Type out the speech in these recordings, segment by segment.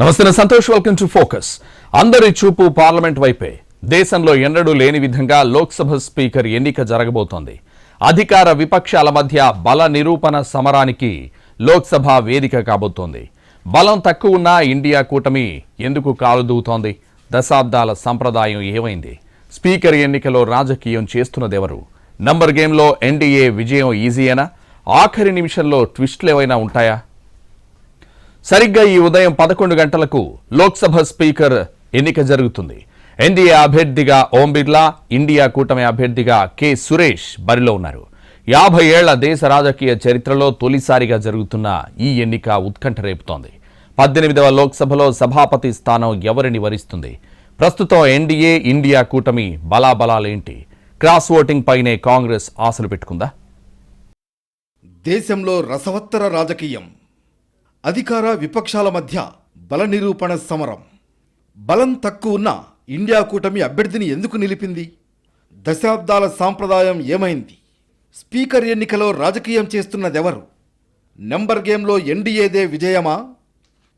నమస్తే Santosh welcome to focus. అందరి చూపు పార్లమెంట్ వైపే. దేశంలో ఎన్నడూ లేని విధంగా లోక్సభ స్పీకర్ ఎన్నిక జరగబోతోంది. అధికార విపక్షాల మధ్య బల నిరూపణ సమరానికి లోక్సభ వేదిక కాబోతోంది. బలం తక్కువ ఉన్న ఇండియా కూటమి ఎందుకు కాలుదూతోంది దశాబ్దాల సంప్రదాయం ఏమైంది? స్పీకర్ ఎన్నికలో రాజకీయం చేస్తున్నదెవరు? నంబర్ గేమ్లో ఎన్డీఏ విజయం ఈజీయేనా? ఆఖరి నిమిషంలో ట్విస్ట్లు ఏవైనా ఉంటాయా? సరిగ్గా ఈ ఉదయం పదకొండు గంటలకు లోక్సభ స్పీకర్ ఎన్నిక జరుగుతుంది. ఎన్డీఏ అభ్యర్థిగా ఓం బిర్లా ఇండియా కూటమి అభ్యర్థిగా కె సురేష్ బరిలో ఉన్నారు. యాభై ఏళ్ళ దేశ రాజకీయ చరిత్రలో తొలిసారిగా జరుగుతున్న ఈ ఎన్నిక ఉత్కంఠ రేపుతోంది పద్దెనిమిదవ లోక్సభలో సభాపతి స్థానం ఎవరిని వరిస్తుంది? ప్రస్తుతం ఎన్డీఏ ఇండియా కూటమి బలాబలాలేంటి? క్రాస్ ఓటింగ్ పైనే కాంగ్రెస్ ఆశలు పెట్టుకుందా? దేశంలో రసవత్తర రాజకీయం. అధికార విపక్షాల మధ్య బల నిరూపణ సమరం. బలం తక్కువ ఉన్న ఇండియా కూటమి అభ్యర్థిని ఎందుకు నిలిపింది? దశాబ్దాల సాంప్రదాయం ఏమైంది? స్పీకర్ ఎన్నికలో రాజకీయం చేస్తున్నదెవరు? నెంబర్ గేమ్లో ఎన్డీఏదే విజయమా?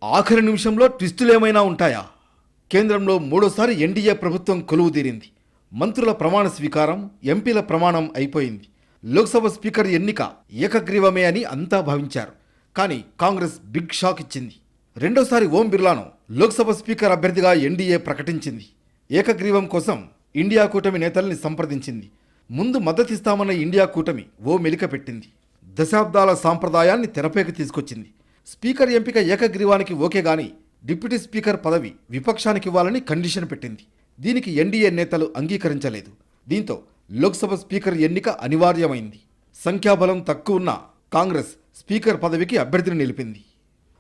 ఆఖరి నిమిషంలో ట్విస్టులేమైనా ఉంటాయా? కేంద్రంలో మూడోసారి ఎన్డీఏ ప్రభుత్వం కొలువుదీరింది మంత్రుల ప్రమాణ స్వీకారం ఎంపీల ప్రమాణం అయిపోయింది. లోక్సభ స్పీకర్ ఎన్నిక ఏకగ్రీవమే అని అంతా భావించారు. కానీ కాంగ్రెస్ బిగ్ షాక్ ఇచ్చింది. రెండోసారి ఓం బిర్లాను లోక్సభ స్పీకర్ అభ్యర్థిగా ఎన్డీఏ ప్రకటించింది. ఏకగ్రీవం కోసం ఇండియా కూటమి నేతల్ని సంప్రదించింది. ముందు మద్దతిస్తామన్న ఇండియా కూటమి ఓ మెలిక పెట్టింది. దశాబ్దాల సాంప్రదాయాన్ని తెరపైకి తీసుకొచ్చింది. స్పీకర్ ఎంపిక ఏకగ్రీవానికి ఓకే గాని డిప్యూటీ స్పీకర్ పదవి విపక్షానికి ఇవ్వాలని కండిషన్ పెట్టింది. దీనికి ఎన్డీఏ నేతలు అంగీకరించలేదు. దీంతో లోక్సభ స్పీకర్ ఎన్నిక అనివార్యమైంది. సంఖ్యాబలం తక్కువ ఉన్న కాంగ్రెస్ స్పీకర్ పదవికి అభ్యర్థిని నిలిపింది.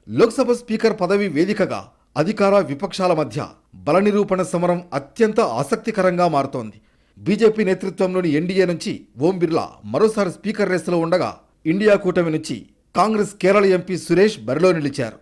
లోక్సభ స్పీకర్ పదవి వేదికగా అధికార విపక్షాల మధ్య బల నిరూపణ సమరం అత్యంత ఆసక్తికరంగా మారుతోంది. బీజేపీ నేతృత్వంలోని ఎన్డీఏ నుంచి ఓం బిర్లా మరోసారి స్పీకర్ రేసులో ఉండగా ఇండియా కూటమి నుంచి కాంగ్రెస్ కేరళ ఎంపీ సురేష్ బరిలో నిలిచారు.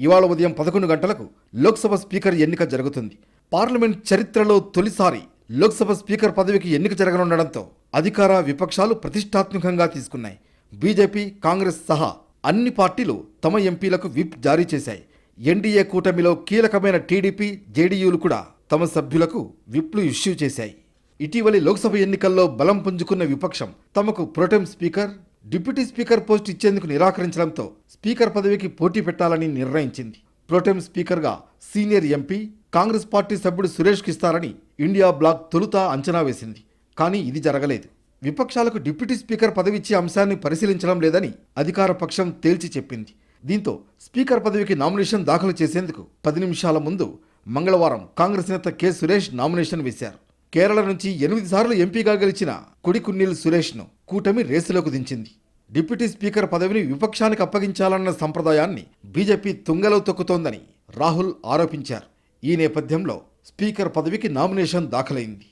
ఇవాళ ఉదయం పదకొండు గంటలకు లోక్సభ స్పీకర్ ఎన్నిక జరుగుతుంది. పార్లమెంట్ చరిత్రలో తొలిసారి లోక్సభ స్పీకర్ పదవికి ఎన్నిక జరగనుండడంతో అధికార విపక్షాలు ప్రతిష్టాత్మకంగా తీసుకున్నాయి. బీజేపీ కాంగ్రెస్ సహా అన్ని పార్టీలు తమ ఎంపీలకు విప్ జారీ చేశాయి. ఎన్డీఏ కూటమిలో కీలకమైన టీడీపీ జేడీయూలు కూడా తమ సభ్యులకు విప్లు ఇష్యూ చేశాయి. ఇటీవలి లోక్సభ ఎన్నికల్లో బలం పుంజుకున్న విపక్షం తమకు pro tem speaker deputy speaker post ఇచ్చేందుకు నిరాకరించడంతో స్పీకర్ పదవికి పోటీ పెట్టాలని నిర్ణయించింది. ప్రోటెం స్పీకర్గా సీనియర్ ఎంపీ కాంగ్రెస్ పార్టీ సభ్యుడు సురేష్కి ఇస్తారని ఇండియా బ్లాక్ తొలుత అంచనా వేసింది. కానీ ఇది జరగలేదు. విపక్షాలకు డిప్యూటీ స్పీకర్ పదవి ఇచ్చే అంశాన్ని పరిశీలించడం లేదని అధికార పక్షం తేల్చి చెప్పింది. దీంతో స్పీకర్ పదవికి నామినేషన్ దాఖలు చేసేందుకు పది నిమిషాల ముందు మంగళవారం కాంగ్రెస్ నేత కె. సురేష్ నామినేషన్ వేశారు. కేరళ నుంచి ఎనిమిది సార్లు ఎంపీగా గెలిచిన కుడికున్నీల్ సురేష్ను కూటమి రేసులోకి దించింది. డిప్యూటీ స్పీకర్ పదవిని విపక్షానికి అప్పగించాలన్న సంప్రదాయాన్ని బీజేపీ తుంగలో తొక్కుతోందని రాహుల్ ఆరోపించారు. ఈ నేపథ్యంలో స్పీకర్ పదవికి నామినేషన్ దాఖలైంది.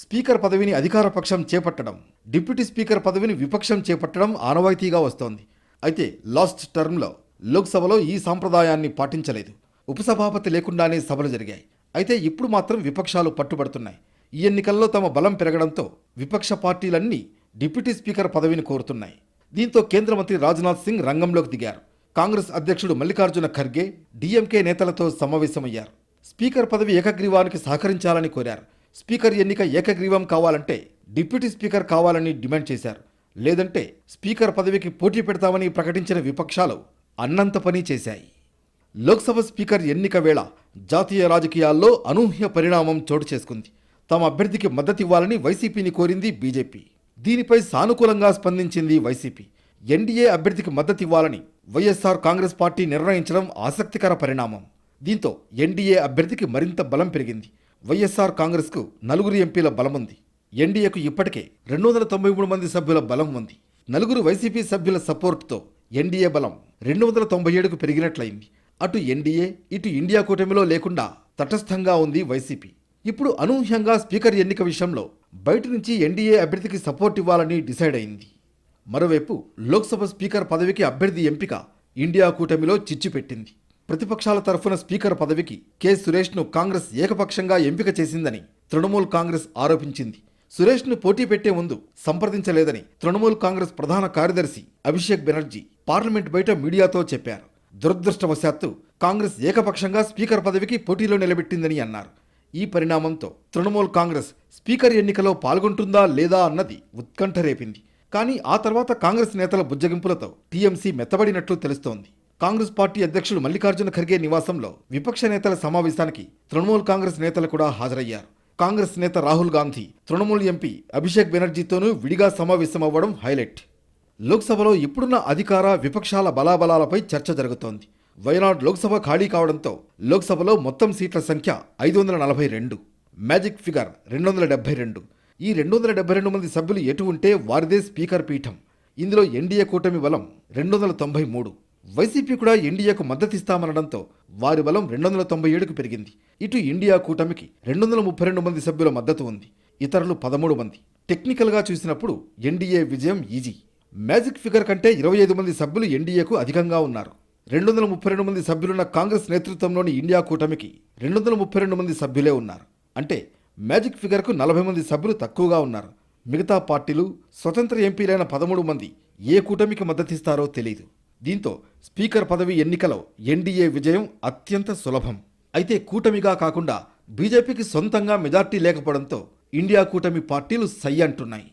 స్పీకర్ పదవిని అధికార పక్షం చేపట్టడం డిప్యూటీ స్పీకర్ పదవిని విపక్షం చేపట్టడం ఆనవాయితీగా వస్తోంది. అయితే లాస్ట్ టర్మ్లో లోక్సభలో ఈ సాంప్రదాయాన్ని పాటించలేదు. ఉపసభాపతి లేకుండానే సభలు జరిగాయి. అయితే ఇప్పుడు మాత్రం విపక్షాలు పట్టుబడుతున్నాయి. ఈ ఎన్నికల్లో తమ బలం పెరగడంతో విపక్ష పార్టీలన్నీ డిప్యూటీ స్పీకర్ పదవిని కోరుతున్నాయి. దీంతో కేంద్ర మంత్రి రాజ్నాథ్ సింగ్ రంగంలోకి దిగారు. కాంగ్రెస్ అధ్యక్షుడు మల్లికార్జున ఖర్గే డీఎంకే నేతలతో సమావేశమయ్యారు. స్పీకర్ పదవి ఏకగ్రీవానికి సహకరించాలని కోరారు. స్పీకర్ ఎన్నిక ఏకగ్రీవం కావాలంటే డిప్యూటీ స్పీకర్ కావాలని డిమాండ్ చేశారు. లేదంటే స్పీకర్ పదవికి పోటీ పెడతామని ప్రకటించిన విపక్షాలు అన్నంత పని చేశాయి. లోక్సభ స్పీకర్ ఎన్నిక వేళ జాతీయ రాజకీయాల్లో అనూహ్య పరిణామం చోటు చేసుకుంది. తమ అభ్యర్థికి మద్దతివ్వాలని వైసీపీని కోరింది బీజేపీ. దీనిపై సానుకూలంగా స్పందించింది వైసీపీ. ఎన్డీఏ అభ్యర్థికి మద్దతివ్వాలని వైఎస్ఆర్ కాంగ్రెస్ పార్టీ నిర్ణయించడం ఆసక్తికర పరిణామం. దీంతో ఎన్డీఏ అభ్యర్థికి మరింత బలం పెరిగింది. వైఎస్ఆర్ కాంగ్రెస్కు నలుగురు ఎంపీల బలముంది. ఎన్డీఏకు ఇప్పటికే రెండు వందల తొంభై మూడు మంది సభ్యుల బలం ఉంది. నలుగురు వైసీపీ సభ్యుల సపోర్టుతో ఎన్డీఏ బలం రెండు వందల తొంభై ఏడుకు పెరిగినట్లయింది. అటు ఎన్డీఏ ఇటు ఇండియా కూటమిలో లేకుండా తటస్థంగా ఉంది వైసీపీ. ఇప్పుడు అనూహ్యంగా స్పీకర్ ఎన్నిక విషయంలో బయట నుంచి ఎన్డీఏ అభ్యర్థికి సపోర్ట్ ఇవ్వాలని డిసైడ్ అయింది. మరోవైపు లోక్సభ స్పీకర్ పదవికి అభ్యర్థి ఎంపిక ఇండియా కూటమిలో చిచ్చు పెట్టింది ప్రతిపక్షాల తరఫున స్పీకర్ పదవికి కె. సురేష్ను కాంగ్రెస్ ఏకపక్షంగా ఎంపిక చేసిందని తృణమూల్ కాంగ్రెస్ ఆరోపించింది. సురేష్ను పోటీ పెట్టే ముందు సంప్రదించలేదని తృణమూల్ కాంగ్రెస్ ప్రధాన కార్యదర్శి అభిషేక్ బెనర్జీ పార్లమెంట్ బయట మీడియాతో చెప్పారు. దురదృష్టవశాత్తు కాంగ్రెస్ ఏకపక్షంగా స్పీకర్ పదవికి పోటీలో నిలబెట్టిందని అన్నారు. ఈ పరిణామంతో తృణమూల్ కాంగ్రెస్ స్పీకర్ ఎన్నికలో పాల్గొంటుందా లేదా అన్నది ఉత్కంఠ రేపింది. కానీ ఆ తర్వాత కాంగ్రెస్ నేతల బుజ్జగింపులతో టీఎంసీ మెత్తబడినట్లు తెలుస్తోంది. కాంగ్రెస్ పార్టీ అధ్యక్షుడు మల్లికార్జున ఖర్గే నివాసంలో విపక్ష నేతల సమావేశానికి తృణమూల్ కాంగ్రెస్ నేతలు కూడా హాజరయ్యారు. కాంగ్రెస్ నేత రాహుల్ గాంధీ తృణమూల్ ఎంపీ అభిషేక్ బెనర్జీతోనూ విడిగా సమావేశమవ్వడం హైలైట్. లోక్సభలో ఇప్పుడున్న అధికార విపక్షాల బలాబలాలపై చర్చ జరుగుతోంది. వయనాడ్ లోక్సభ ఖాళీ కావడంతో లోక్సభలో మొత్తం సీట్ల సంఖ్య ఐదు వందల నలభై రెండు. మ్యాజిక్ ఫిగర్ రెండు వందల డెబ్బై రెండు. ఈ రెండు వందల డెబ్బై రెండు మంది సభ్యులు ఎటు ఉంటే వారిదే స్పీకర్ పీఠం. ఇందులో ఎన్డీఏ కూటమి బలం రెండు వందల తొంభై మూడు. వైసీపీ కూడా ఎన్డీఏకు మద్దతిస్తామనడంతో వారి బలం రెండు వందల తొంభై ఏడుకు పెరిగింది. ఇటు ఇండియా కూటమికి రెండు వందల ముప్పై రెండు మంది సభ్యుల మద్దతు ఉంది. ఇతరులు పదమూడు మంది. టెక్నికల్గా చూసినప్పుడు ఎన్డీఏ విజయం ఈజీ. మ్యాజిక్ ఫిగర్ కంటే ఇరవై ఐదు మంది సభ్యులు ఎన్డీఏకు అధికంగా ఉన్నారు. రెండు వందల ముప్పై రెండు మంది సభ్యులున్న కాంగ్రెస్ నేతృత్వంలోని ఇండియా కూటమికి రెండు వందల ముప్పై రెండు మంది సభ్యులే ఉన్నారు. అంటే మ్యాజిక్ ఫిగర్కు నలభై మంది సభ్యులు తక్కువగా ఉన్నారు. మిగతా పార్టీలు స్వతంత్ర ఎంపీలైన పదమూడు మంది ఏ కూటమికి మద్దతిస్తారో తెలియదు దీంతో స్పీకర్ పదవి ఎన్నికలో ఎన్డీఏ విజయం అత్యంత సులభం. అయితే కూటమిగా కాకుండా బీజేపీకి సొంతంగా మెజార్టీ లేకపోవడంతో ఇండియా కూటమి పార్టీలు సై అంటున్నాయి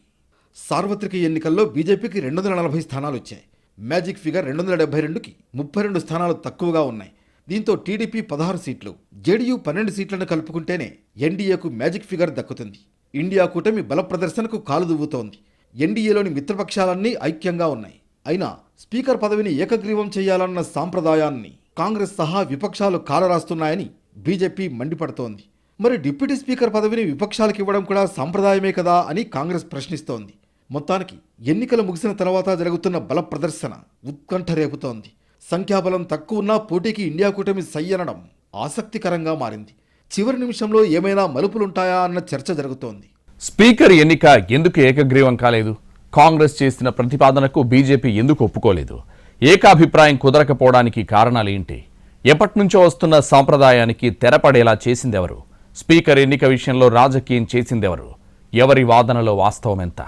సార్వత్రిక ఎన్నికల్లో బీజేపీకి రెండు వందల నలభై స్థానాలు వచ్చాయి మ్యాజిక్ ఫిగర్ రెండు వందల డెబ్బై రెండుకి ముప్పై రెండు స్థానాలు తక్కువగా ఉన్నాయి. దీంతో టీడీపీ పదహారు సీట్లు జేడీయూ పన్నెండు సీట్లను కలుపుకుంటేనే ఎన్డీఏకు మ్యాజిక్ ఫిగర్ దక్కుతుంది. ఇండియా కూటమి బల ప్రదర్శనకు కాలు దువ్వుతోంది. ఎన్డీఏలోని మిత్రపక్షాలన్నీ ఐక్యంగా ఉన్నాయి. అయినా స్పీకర్ పదవిని ఏకగ్రీవం చేయాలన్న సాంప్రదాయాన్ని కాంగ్రెస్ సహా విపక్షాలు కాలరాస్తున్నాయని బీజేపీ మండిపడుతోంది. మరి డిప్యూటీ స్పీకర్ పదవిని విపక్షాలకు ఇవ్వడం కూడా సాంప్రదాయమే కదా అని కాంగ్రెస్ ప్రశ్నిస్తోంది. మొత్తానికి ఎన్నికలు ముగిసిన తర్వాత జరుగుతున్న బల ప్రదర్శన ఉత్కంఠ రేపుతోంది. సంఖ్యాబలం తక్కువన్నా పోటీకి ఇండియా కూటమి సయ్యనడం ఆసక్తికరంగా మారింది. చివరి నిమిషంలో ఏమైనా మలుపులుంటాయా అన్న చర్చ జరుగుతోంది. స్పీకర్ ఎన్నిక ఎందుకు ఏకగ్రీవం కాలేదు? కాంగ్రెస్ చేసిన ప్రతిపాదనకు బీజేపీ ఎందుకు ఒప్పుకోలేదు? ఏకాభిప్రాయం కుదరకపోవడానికి కారణాలేంటి ఎప్పటినుంచో వస్తున్న సాంప్రదాయానికి తెరపడేలా చేసిందెవరు? స్పీకర్ ఎన్నిక విషయంలో రాజకీయం చేసిందెవరు? ఎవరి వాదనలో వాస్తవం ఎంత?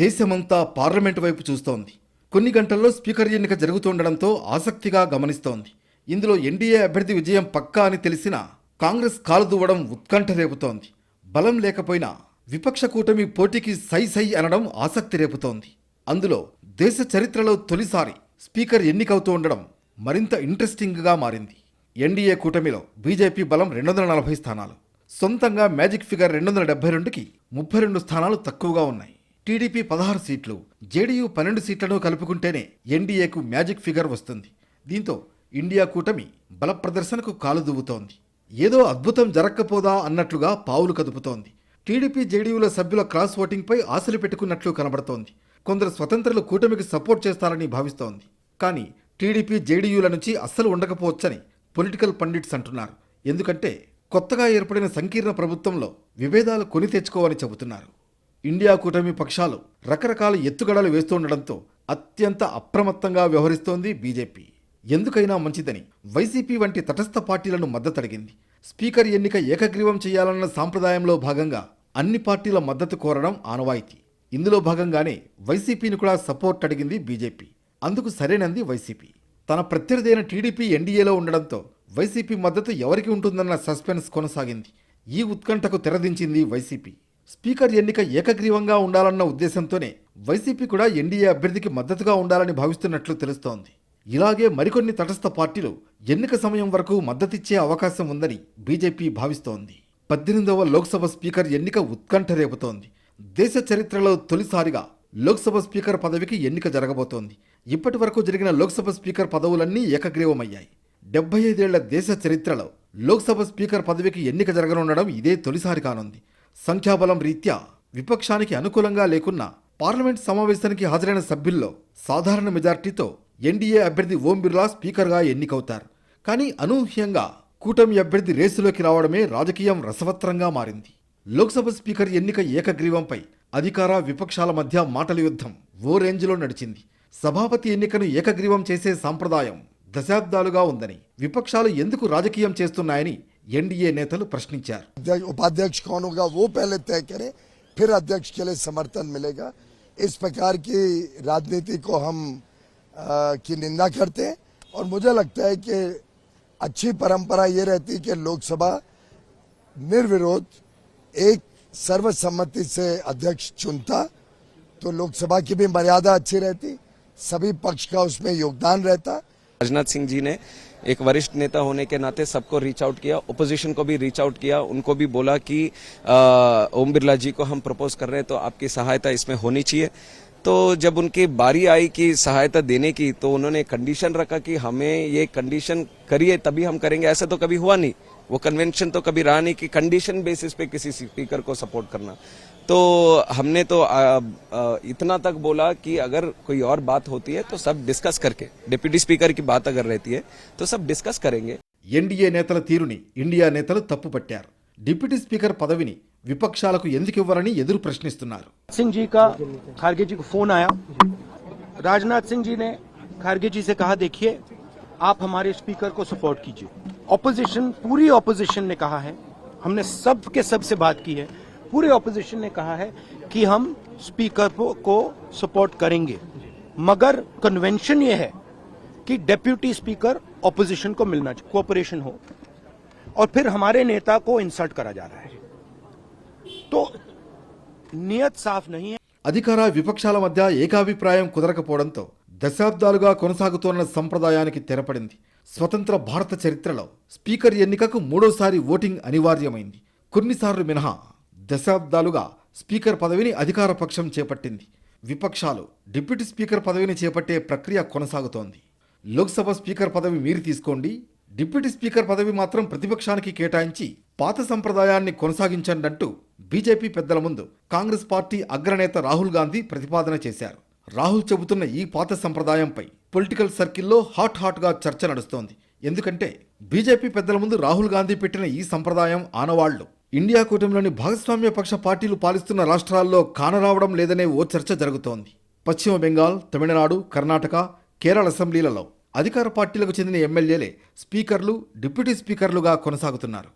దేశమంతా పార్లమెంటు వైపు చూస్తోంది. కొన్ని గంటల్లో స్పీకర్ ఎన్నిక జరుగుతుండడంతో ఆసక్తిగా గమనిస్తోంది. ఇందులో ఎన్డీఏ అభ్యర్థి విజయం పక్కా అని తెలిసినా కాంగ్రెస్ కాలు దువ్వడం ఉత్కంఠ రేపుతోంది. బలం లేకపోయినా విపక్ష కూటమి పోటీకి సై సై అనడం ఆసక్తి రేపుతోంది. అందులో దేశ చరిత్రలో తొలిసారి స్పీకర్ ఎన్నికవుతూ ఉండడం మరింత ఇంట్రెస్టింగ్గా మారింది. ఎన్డీఏ కూటమిలో బీజేపీ బలం రెండు వందల నలభై స్థానాలు. సొంతంగా మ్యాజిక్ ఫిగర్ రెండు వందల డెబ్బై రెండుకి ముప్పై రెండు స్థానాలు తక్కువగా ఉన్నాయి. టీడీపీ పదహారు సీట్లు జేడీయూ పన్నెండు సీట్లను కలుపుకుంటేనే ఎన్డీఏకు మ్యాజిక్ ఫిగర్ వస్తుంది. దీంతో ఇండియా కూటమి బల ప్రదర్శనకు కాలుదువ్వుతోంది ఏదో అద్భుతం జరక్కపోదా అన్నట్లుగా పావులు కదుపుతోంది. టీడీపీ జేడీయూల సభ్యుల క్రాస్ ఓటింగ్పై ఆశలు పెట్టుకున్నట్లు కనబడుతోంది. కొందరు స్వతంత్రులు కూటమికి సపోర్ట్ చేస్తారని భావిస్తోంది. కానీ టీడీపీ జేడీయూల నుంచి అస్సలు ఉండకపోవచ్చని పొలిటికల్ పండిట్స్ అంటున్నారు. ఎందుకంటే కొత్తగా ఏర్పడిన సంకీర్ణ ప్రభుత్వంలో విభేదాలు కొని తెచ్చుకోవని చెబుతున్నారు. ఇండియా కూటమి పక్షాలు రకరకాల ఎత్తుగడలు వేస్తుండడంతో అత్యంత అప్రమత్తంగా వ్యవహరిస్తోంది బీజేపీ. ఎందుకైనా మంచిదని వైసీపీ వంటి తటస్థ పార్టీలను మద్దతడిగింది. స్పీకర్ ఎన్నిక ఏకగ్రీవం చేయాలన్న సాంప్రదాయంలో భాగంగా అన్ని పార్టీల మద్దతు కోరడం ఆనవాయితీ. ఇందులో భాగంగానే వైసీపీని కూడా సపోర్ట్ అడిగింది బీజేపీ. అందుకు సరేనంది వైసీపీ. తన ప్రత్యర్థి టీడీపీ ఎన్డీఏలో ఉండడంతో వైసీపీ మద్దతు ఎవరికి ఉంటుందన్న సస్పెన్స్ కొనసాగింది. ఈ ఉత్కంఠకు తెరదించింది వైసీపీ. స్పీకర్ ఎన్నిక ఏకగ్రీవంగా ఉండాలన్న ఉద్దేశంతోనే వైసీపీ కూడా ఎన్డీఏ అభ్యర్థికి మద్దతుగా ఉండాలని భావిస్తున్నట్లు తెలుస్తోంది. ఇలాగే మరికొన్ని తటస్థ పార్టీలు ఎన్నిక సమయం వరకు మద్దతిచ్చే అవకాశం ఉందని బీజేపీ భావిస్తోంది. పద్దెనిమిదవ లోక్సభ స్పీకర్ ఎన్నిక ఉత్కంఠ రేపుతోంది. దేశ చరిత్రలో తొలిసారిగా లోక్సభ స్పీకర్ పదవికి ఎన్నిక జరగబోతోంది. ఇప్పటి వరకు జరిగిన లోక్సభ స్పీకర్ పదవులన్నీ ఏకగ్రీవమయ్యాయి. డెబ్బై ఐదేళ్ళ దేశ చరిత్రలో లోక్సభ స్పీకర్ పదవికి ఎన్నిక జరగనుండడం ఇదే తొలిసారి కానుంది. సంఖ్యాబలం రీత్యా విపక్షానికి అనుకూలంగా లేకున్నా పార్లమెంట్ సమావేశానికి హాజరైన సభ్యుల్లో సాధారణ మెజార్టీతో ఎన్డీఏ అభ్యర్థి ఓం బిర్లా స్పీకర్గా ఎన్నికవుతారు. కానీ అనూహ్యంగా కూటమి అభ్యర్థి రేసులోకి రావడమే రాజకీయం రసవత్రంగా మారింది లోక్సభ స్పీకర్ ఎన్నిక ఏకగ్రీవంపై అధికార విపక్షాల మధ్య మాటల యుద్ధం ఓ రేంజ్లో నడిచింది సభాపతి ఎన్నికను ఏకగ్రీవం చేసే సాంప్రదాయం దశాబ్దాలుగా ఉందని విపక్షాలు ఎందుకు రాజకీయం చేస్తున్నాయని ఎన్డీఏ నేతలు ప్రశ్నించారు अध्यक्ष उपाध्यक्ष कौन होगा वो पहले तय करें फिर अध्यक्ष के लिए समर्थन मिलेगा इस प्रकार की राजनीति को हम अ, की निंदा करते हैं और मुझे लगता है कि अच्छी परंपरा ये रहती कि लोकसभा निर्विरोध, एक सर्वसम्मति से अध्यक्ष चुनता तो लोकसभा की भी मर्यादा अच्छी रहती, सभी पक्ष का उसमें योगदान रहता। राजनाथ सिंह जी ने एक वरिष्ठ नेता होने के नाते सबको रीच आउट किया ओपोजिशन को भी रीच आउट किया, उनको भी बोला कि ओम बिरला जी को हम प्रपोज कर रहे हैं तो आपकी सहायता इसमें होनी चाहिए। तो जब उनकी बारी आई कि सहायता देने की तो उन्होंने कंडीशन रखा कि हमें ये कंडीशन करिए तभी हम करेंगे ऐसा तो कभी हुआ नहीं वो कन्वेंशन तो कभी रहा नहीं कि कंडीशन बेसिस पे किसी स्पीकर को सपोर्ट करना तो हमने तो आ, आ, इतना तक बोला कि अगर कोई और बात होती है तो सब डिस्कस करके डिप्यूटी स्पीकर की बात अगर रहती है तो सब डिस्कस करेंगे ఎన్డీఏ నేతల తీరుని ఇండియా నేతలు తప్పుపట్టారు డిప్యూటీ స్పీకర్ పదవిని విపక్షాలకు ఎందుకు ఇవ్వరని ఎదురు ప్రశ్నిస్తున్నారు सिंह जी का खारगे जी को फोन आया राजनाथ सिंह जी ने खारगे जी से कहा देखिए आप हमारे स्पीकर को सपोर्ट कीजिए ऑपोजिशन पूरी ऑपोजिशन ने कहा है हमने सब के सब से बात की है पूरे ऑपोजिशन ने कहा है कि हम स्पीकर को- को सपोर्ट करेंगे मगर कन्वेंशन ये है कि डेप्यूटी स्पीकर ऑपोजिशन को मिलना चाहिए कोऑपरेशन हो और फिर हमारे नेता को इंसल्ट करा जा रहा है तो నియత్ సాఫ్ నహీ అధికార విపక్షాల మధ్య ఏకాభిప్రాయం కుదరకపోవడంతో దశాబ్దాలుగా కొనసాగుతోన్న సంప్రదాయానికి తెరపడింది. స్వతంత్ర భారత చరిత్రలో స్పీకర్ ఎన్నికకు మూడోసారి ఓటింగ్ అనివార్యమైంది. కొన్నిసార్లు మినహా దశాబ్దాలుగా స్పీకర్ పదవిని అధికార పక్షం చేపట్టింది. విపక్షాలు డిప్యూటీ స్పీకర్ పదవిని చేపట్టే ప్రక్రియ కొనసాగుతోంది. లోక్సభ స్పీకర్ పదవి మీరు తీసుకోండి. డిప్యూటీ స్పీకర్ పదవి మాత్రం ప్రతిపక్షానికి కేటాయించి పాత సంప్రదాయాన్ని కొనసాగించండంటూ బీజేపీ పెద్దల ముందు కాంగ్రెస్ పార్టీ అగ్రనేత రాహుల్ గాంధీ ప్రతిపాదన చేశారు. రాహుల్ చెబుతున్న ఈ పాత సంప్రదాయంపై పొలిటికల్ సర్కిల్లో హాట్ హాట్గా చర్చ నడుస్తోంది. ఎందుకంటే బీజేపీ పెద్దల ముందు రాహుల్ గాంధీ పెట్టిన ఈ సంప్రదాయం ఆనవాళ్ళు. ఇండియా కూటమిలోని భాగస్వామ్య పక్ష పార్టీలు పాలిస్తున్న రాష్ట్రాల్లో కానరావడం లేదనే ఓ చర్చ జరుగుతోంది. పశ్చిమ బెంగాల్ తమిళనాడు కర్ణాటక కేరళ అసెంబ్లీలలో అధికార పార్టీలకు చెందిన ఎమ్మెల్యేలే స్పీకర్లు డిప్యూటీ స్పీకర్లుగా కొనసాగుతున్నారు.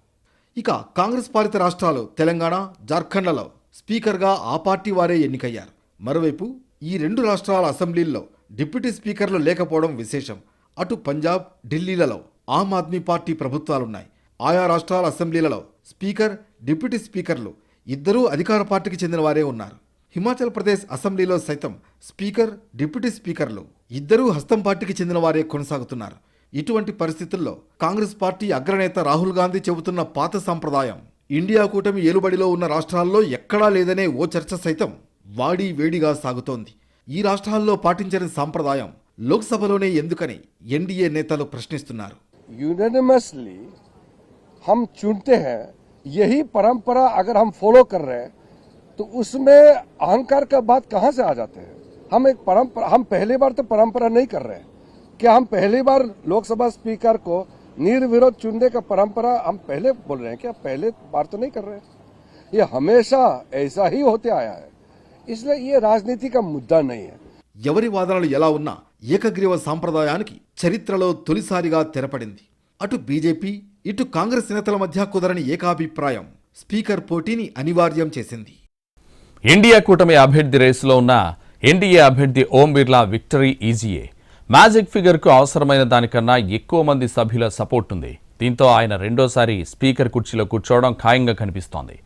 ఇక కాంగ్రెస్ పాలిత రాష్ట్రాలు తెలంగాణ జార్ఖండ్లలో స్పీకర్గా ఆ పార్టీ వారే ఎన్నికయ్యారు. మరోవైపు ఈ రెండు రాష్ట్రాల అసెంబ్లీల్లో డిప్యూటీ స్పీకర్లు లేకపోవడం విశేషం. అటు పంజాబ్ ఢిల్లీలలో ఆమ్ ఆద్మీ పార్టీ ప్రభుత్వాలున్నాయి. ఆయా రాష్ట్రాల అసెంబ్లీలలో స్పీకర్ డిప్యూటీ స్పీకర్లు ఇద్దరూ అధికార పార్టీకి చెందిన వారే ఉన్నారు. హిమాచల్ ప్రదేశ్ అసెంబ్లీలో సైతం స్పీకర్ డిప్యూటీ స్పీకర్లు ఇద్దరూ హస్తం పార్టీకి చెందిన వారే కొనసాగుతున్నారు. ఇటువంటి పరిస్థితుల్లో కాంగ్రెస్ పార్టీ అగ్రనేత రాహుల్ గాంధీ చెబుతున్న పాత సంప్రదాయం ఇండియా కూటమి ఏలుబడిలో ఉన్న రాష్ట్రాల్లో ఎక్కడా లేదనే ఓ చర్చ సైతం వాడి వేడిగా సాగుతోంది ఈ రాష్ట్రాల్లో పాటించని సాంప్రదాయం లోక్సభలోనే ఎందుకని ఎన్డీఏ నేతలు ప్రశ్నిస్తున్నారు यूनानिमसली हम चुनते हैं यही परंपरा अगर हम फॉलो कर रहे हैं तो उसमें अहंकार का बात कहाँ से आ जाते हैं हम एक परंपरा हम पहली बार तो परंपरा नहीं कर रहे हैं क्या हम पहली बार लोकसभा स्पीकर को निर्विरोध चुनने का परंपरा हम पहले बोल रहे हैं क्या पहले बार तो नहीं कर रहे हैं ये हमेशा ऐसा ही होते आया है इसलिए ये राजनीति का मुद्दा नहीं है ఎవరి వాదనలు ఎలా ఉన్నా ఏకగ్రీవ సాంప్రదాయానికి చరిత్రలో తొలిసారిగా తెరపడింది అటు బీజేపీ ఇటు కాంగ్రెస్ నేతల మధ్య కుదరని ఏకాభిప్రాయం స్పీకర్ పోటీని అనివార్యం చేసింది ఇండియా కూటమి అభ్యర్థి రేసులో ఉన్న ఎన్డీఏ అభ్యర్థి ఓం బిర్లా విక్టరీ ఈజీయే మ్యాజిక్ ఫిగర్కు అవసరమైన దానికన్నా ఎక్కువ మంది సభ్యుల సపోర్ట్ ఉంది దీంతో ఆయన రెండోసారి స్పీకర్ కుర్చీలో కూర్చోవడం ఖాయంగా కనిపిస్తోంది.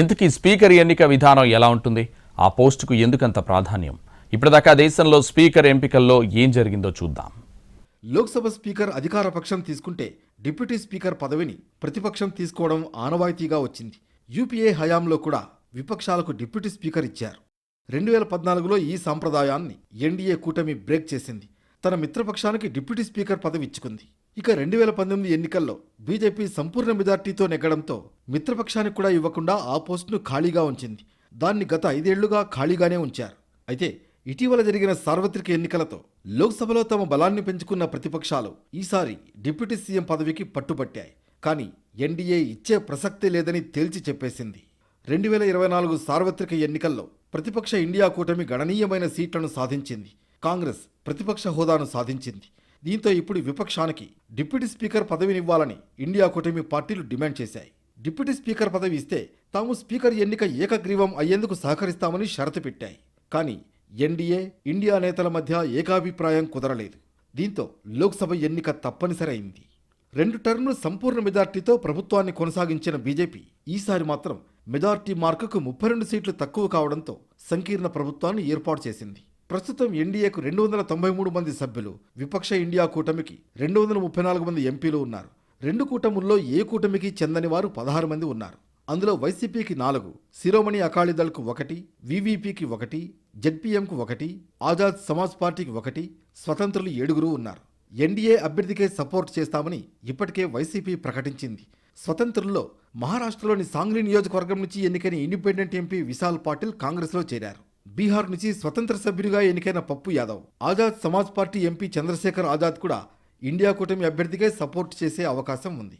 ఇంతకీ స్పీకర్ ఎన్నిక విధానం ఎలా ఉంటుంది? ఆ పోస్టుకు ఎందుకంత ప్రాధాన్యం? ఇప్పటిదాకా దేశంలో స్పీకర్ ఎంపికల్లో ఏం జరిగిందో చూద్దాం. లోక్సభ స్పీకర్ అధికార పక్షం తీసుకుంటే డిప్యూటీ స్పీకర్ పదవిని ప్రతిపక్షం తీసుకోవడం ఆనవాయితీగా వచ్చింది. యూపీఏ హయాంలో కూడా విపక్షాలకు డిప్యూటీ స్పీకర్ ఇచ్చారు. రెండు వేల పద్నాలుగులో ఈ సాంప్రదాయాన్ని ఎన్డీఏ కూటమి బ్రేక్ చేసింది. తన మిత్రపక్షానికి డిప్యూటీ స్పీకర్ పదవి ఇచ్చుకుంది. ఇక రెండు వేల పంతొమ్మిది ఎన్నికల్లో బీజేపీ సంపూర్ణ మెజార్టీతో నెగ్గడంతో మిత్రపక్షానికి కూడా ఇవ్వకుండా ఆ పోస్టును ఖాళీగా ఉంచింది. దాన్ని గత ఐదేళ్ళుగా ఖాళీగానే ఉంచారు. అయితే ఇటీవల జరిగిన సార్వత్రిక ఎన్నికలతో లోక్సభలో తమ బలాన్ని పెంచుకున్న ప్రతిపక్షాలు ఈసారి డిప్యూటీ సీఎం పదవికి పట్టుబట్టాయి. కానీ ఎన్డీఏ ఇచ్చే ప్రసక్తే లేదని తేల్చి చెప్పేసింది. రెండు వేల ఇరవై నాలుగు సార్వత్రిక ఎన్నికల్లో ప్రతిపక్ష ఇండియా కూటమి గణనీయమైన సీట్లను సాధించింది. కాంగ్రెస్ ప్రతిపక్ష హోదాను సాధించింది. దీంతో ఇప్పుడు విపక్షానికి డిప్యూటీ స్పీకర్ పదవినివ్వాలని ఇండియా కూటమి పార్టీలు డిమాండ్ చేశాయి. డిప్యూటీ స్పీకర్ పదవి ఇస్తే తాము స్పీకర్ ఎన్నిక ఏకగ్రీవం అయ్యేందుకు సహకరిస్తామని షరతు పెట్టాయి. కానీ ఎన్డీఏ ఇండియా నేతల మధ్య ఏకాభిప్రాయం కుదరలేదు. దీంతో లోక్సభ ఎన్నిక తప్పనిసరి అయింది రెండు టర్ములు సంపూర్ణ మెజార్టీతో ప్రభుత్వాన్ని కొనసాగించిన బీజేపీ ఈసారి మాత్రం మెజార్టీ మార్కుకు ముప్పై రెండు సీట్లు తక్కువ కావడంతో సంకీర్ణ ప్రభుత్వాన్ని ఏర్పాటు చేసింది. ప్రస్తుతం ఎన్డీఏకు రెండు వందల తొంభై మూడు మంది సభ్యులు విపక్ష ఇండియా కూటమికి రెండు వందల ముప్పై నాలుగు మంది ఎంపీలు ఉన్నారు. రెండు కూటముల్లో ఏ కూటమికి చెందని వారు పదహారు మంది ఉన్నారు. అందులో వైసీపీకి నాలుగు శిరోమణి అకాలీదళ్కు ఒకటి వివిపికి ఒకటి జెడ్పీఎంకు ఒకటి ఆజాద్ సమాజ్ పార్టీకి ఒకటి స్వతంత్రులు ఏడుగురు ఉన్నారు. ఎన్డీఏ అభ్యర్థికే సపోర్ట్ చేస్తామని ఇప్పటికే వైసీపీ ప్రకటించింది. స్వతంత్రుల్లో మహారాష్ట్రలోని సాంగ్లీ నియోజకవర్గం నుంచి ఎన్నికైన ఇండిపెండెంట్ ఎంపీ విశాల్ పాటిల్ కాంగ్రెస్లో చేరారు. బీహార్ నుంచి స్వతంత్ర సభ్యునిగా ఎన్నికైన పప్పు యాదవ్ ఆజాద్ సమాజ్ పార్టీ ఎంపీ చంద్రశేఖర్ ఆజాద్ కూడా ఇండియా కూటమి అభ్యర్థికే సపోర్ట్ చేసే అవకాశం ఉంది.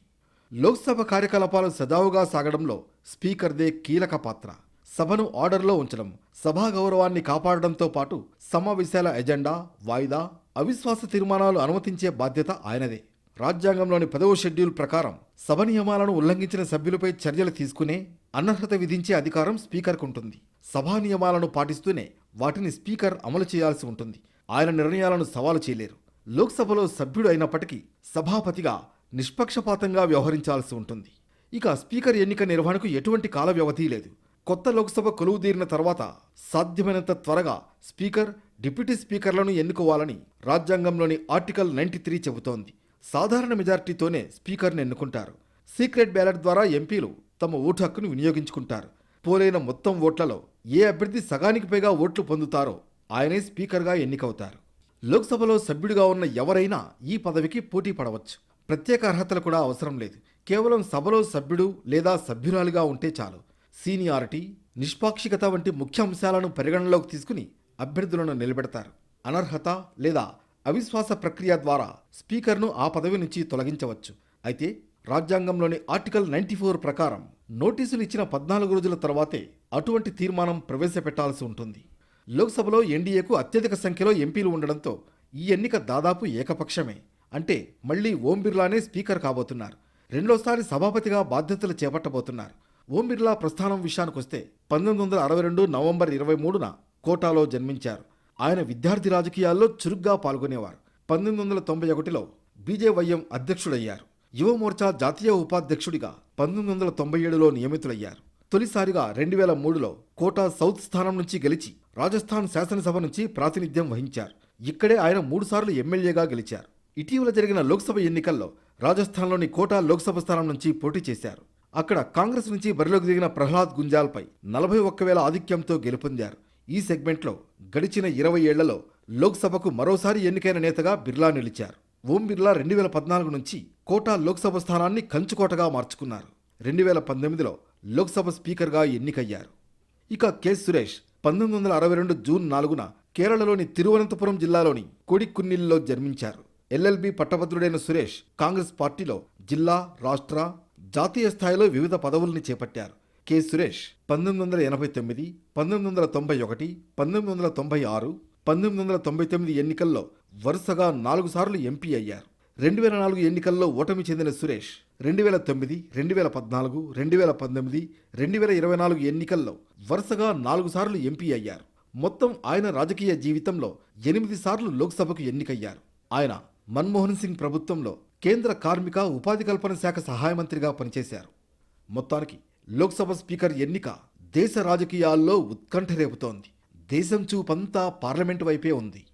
లోక్సభ కార్యకలాపాలు సజావుగా సాగడంలో స్పీకర్దే కీలక పాత్ర. సభను ఆర్డర్లో ఉంచడం సభా గౌరవాన్ని కాపాడడంతో పాటు సమావేశాల ఎజెండా వాయిదా అవిశ్వాస తీర్మానాలు అనుమతించే బాధ్యత ఆయనదే. రాజ్యాంగంలోని పదవ షెడ్యూల్ ప్రకారం సభ నియమాలను ఉల్లంఘించిన సభ్యులపై చర్యలు తీసుకునే అనర్హత విధించే అధికారం స్పీకర్కు ఉంటుంది సభా నియమాలను పాటిస్తూనే వాటిని స్పీకర్ అమలు చేయాల్సి ఉంటుంది. ఆయన నిర్ణయాలను సవాలు చేయలేరు. లోక్సభలో సభ్యుడు అయినప్పటికీ సభాపతిగా నిష్పక్షపాతంగా వ్యవహరించాల్సి ఉంటుంది. ఇక స్పీకర్ ఎన్నిక నిర్వహణకు ఎటువంటి కాల వ్యవధి లేదు. కొత్త లోక్సభ కొలువుదీరిన తర్వాత సాధ్యమైనంత త్వరగా స్పీకర్ డిప్యూటీ స్పీకర్లను ఎన్నుకోవాలని రాజ్యాంగంలోని ఆర్టికల్ నైన్టీ త్రీ చెబుతోంది. సాధారణ మెజార్టీతోనే స్పీకర్ను ఎన్నుకుంటారు. సీక్రెట్ బ్యాలెట్ ద్వారా ఎంపీలు తమ ఓటు హక్కును వినియోగించుకుంటారు. పోలైన మొత్తం ఓట్లలో ఏ అభ్యర్థి సగానికి పైగా ఓట్లు పొందుతారో ఆయనే స్పీకర్గా ఎన్నికవుతారు. లోక్సభలో సభ్యుడిగా ఉన్న ఎవరైనా ఈ పదవికి పోటీ పడవచ్చు. ప్రత్యేక అర్హతలు కూడా అవసరం లేదు. కేవలం సభలో సభ్యుడు లేదా సభ్యురాలుగా ఉంటే చాలు. సీనియారిటీ నిష్పాక్షికత వంటి ముఖ్య అంశాలను పరిగణనలోకి తీసుకుని అభ్యర్థులను నిలబెడతారు. అనర్హత లేదా అవిశ్వాస ప్రక్రియ ద్వారా స్పీకర్ను ఆ పదవి నుంచి తొలగించవచ్చు. అయితే రాజ్యాంగంలోని ఆర్టికల్ నైన్టీ ఫోర్ ప్రకారం నోటీసులు ఇచ్చిన పద్నాలుగు రోజుల తర్వాతే అటువంటి తీర్మానం ప్రవేశపెట్టాల్సి ఉంటుంది. లోక్సభలో ఎన్డీఏకు అత్యధిక సంఖ్యలో ఎంపీలు ఉండడంతో ఈ ఎన్నిక దాదాపు ఏకపక్షమే. అంటే మళ్ళీ ఓం బిర్లానే స్పీకర్ కాబోతున్నారు. రెండోసారి సభాపతిగా బాధ్యతలు చేపట్టబోతున్నారు. ఓం బిర్లా ప్రస్థానం విషయానికొస్తే పంతొమ్మిది వందల అరవై రెండు నవంబర్ ఇరవై మూడున కోటాలో జన్మించారు. ఆయన విద్యార్థి రాజకీయాల్లో చురుగ్గా పాల్గొనేవారు. పంతొమ్మిది వందల తొంభై ఒకటిలో బీజేవైఎం అధ్యక్షుడయ్యారు. యువమోర్చా జాతీయ ఉపాధ్యక్షుడిగా పంతొమ్మిది వందల తొంభై ఏడులో నియమితులయ్యారు. తొలిసారిగా రెండు వేల మూడులో కోటా సౌత్ స్థానం నుంచి గెలిచి రాజస్థాన్ శాసనసభ నుంచి ప్రాతినిధ్యం వహించారు. ఇక్కడే ఆయన మూడుసార్లు ఎమ్మెల్యేగా గెలిచారు. ఇటీవల జరిగిన లోక్సభ ఎన్నికల్లో రాజస్థాన్లోని కోటా లోక్సభ స్థానం నుంచి పోటీ చేశారు. అక్కడ కాంగ్రెస్ నుంచి బరిలోకి దిగిన ప్రహ్లాద్ గుంజాల్పై నలభై ఒక్క వేల ఆధిక్యంతో గెలుపొందారు. ఈ సెగ్మెంట్లో గడిచిన ఇరవై ఏళ్ళలో లోక్సభకు మరోసారి ఎన్నికైన నేతగా బిర్లా నిలిచారు. ఓం బిర్లా రెండు వేల పద్నాలుగు నుంచి కోటా లోక్సభ స్థానాన్ని కంచుకోటగా మార్చుకున్నారు. రెండు వేల పంతొమ్మిదిలో లోక్సభ స్పీకర్గా ఎన్నికయ్యారు. ఇక కె. సురేష్ పంతొమ్మిది వందల అరవై రెండు జూన్ నాలుగున కేరళలోని తిరువనంతపురం జిల్లాలోని కొడికున్నిల్లో జన్మించారు. ఎల్ఎల్బి పట్టభద్రుడైన సురేష్ కాంగ్రెస్ పార్టీలో జిల్లా రాష్ట్ర జాతీయ స్థాయిలో వివిధ పదవుల్ని చేపట్టారు. కె. సురేష్ పంతొమ్మిది వందల ఎనభై తొమ్మిది పంతొమ్మిది వందల తొంభై ఒకటి పంతొమ్మిది వందల తొంభై ఆరు పంతొమ్మిది వందల తొంభై తొమ్మిది ఎన్నికల్లో వరుసగా నాలుగు సార్లు ఎంపీ అయ్యారు. రెండు వేల నాలుగు ఎన్నికల్లో ఓటమి చెందిన సురేష్ రెండు వేల తొమ్మిది రెండు వేల పద్నాలుగు రెండు వేల పంతొమ్మిది రెండు వేల ఇరవై నాలుగు ఎన్నికల్లో వరుసగా నాలుగు సార్లు ఎంపీ అయ్యారు. మొత్తం ఆయన రాజకీయ జీవితంలో ఎనిమిది సార్లు లోక్సభకు ఎన్నికయ్యారు. ఆయన మన్మోహన్ సింగ్ ప్రభుత్వంలో కేంద్ర కార్మిక ఉపాధి కల్పన శాఖ సహాయ మంత్రిగా పనిచేశారు. మొత్తానికి లోక్సభ స్పీకర్ ఎన్నిక దేశ రాజకీయాల్లో ఉత్కంఠ రేపుతోంది. దేశం చూపంతా పార్లమెంటు వైపే ఉంది.